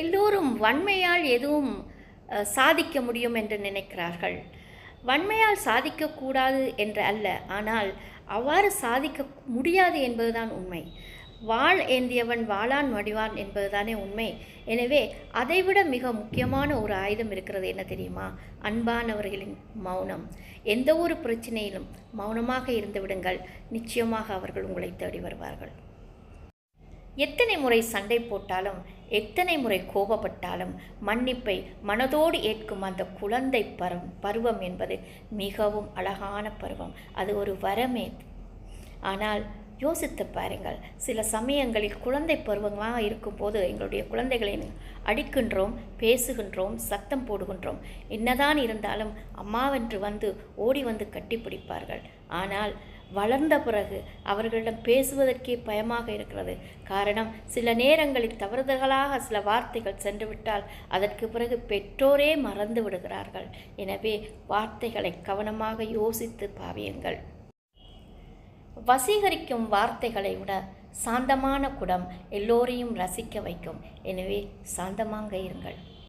எல்லோரும் வன்மையால் எதுவும் சாதிக்க முடியும் என்று நினைக்கிறார்கள். வன்மையால் சாதிக்கக்கூடாது என்று அல்ல ஆனால் அவ்வாறு சாதிக்க முடியாது என்பதுதான் உண்மை. வாள் ஏந்தியவன் வாளான் வடிவான் என்பதுதானே உண்மை. எனவே அதைவிட மிக முக்கியமான ஒரு ஆயுதம் இருக்கிறது என்ன தெரியுமா? அன்பானவர்களின் மௌனம். எந்த ஒரு பிரச்சனையிலும் மௌனமாக இருந்து விடுங்கள். நிச்சயமாக அவர்கள் உங்களை தேடி வருவார்கள். எத்தனை முறை சண்டை போட்டாலும் எத்தனை முறை கோபப்பட்டாலும் மன்னிப்பை மனதோடு ஏற்கும் அந்த குழந்தை பருவம் பருவம் என்பது மிகவும் அழகான பருவம். அது ஒரு வரமே. ஆனால் யோசித்து பாருங்கள் சில சமயங்களில் குழந்தை பருவமாக இருக்கும்போது எங்களுடைய குழந்தைகளை அடிக்கின்றோம் பேசுகின்றோம் சத்தம் போடுகின்றோம். என்னதான் இருந்தாலும் அம்மாவென்று வந்து ஓடி வந்து கட்டிப்பிடிப்பார்கள். ஆனால் வளர்ந்த பிறகு அவர்களிடம் பேசுவதற்கே பயமாக இருக்கிறது. காரணம் சில நேரங்களில் தவறுதலாக சில வார்த்தைகள் சென்றுவிட்டால் அதற்கு பிறகு பெற்றோரே மறந்து விடுகிறார்கள். எனவே வார்த்தைகளை கவனமாக யோசித்து பாவியுங்கள். வசீகரிக்கும் வார்த்தைகளை விட சாந்தமான குடம் எல்லோரையும் ரசிக்க வைக்கும். எனவே சாந்தமாக இருங்கள்.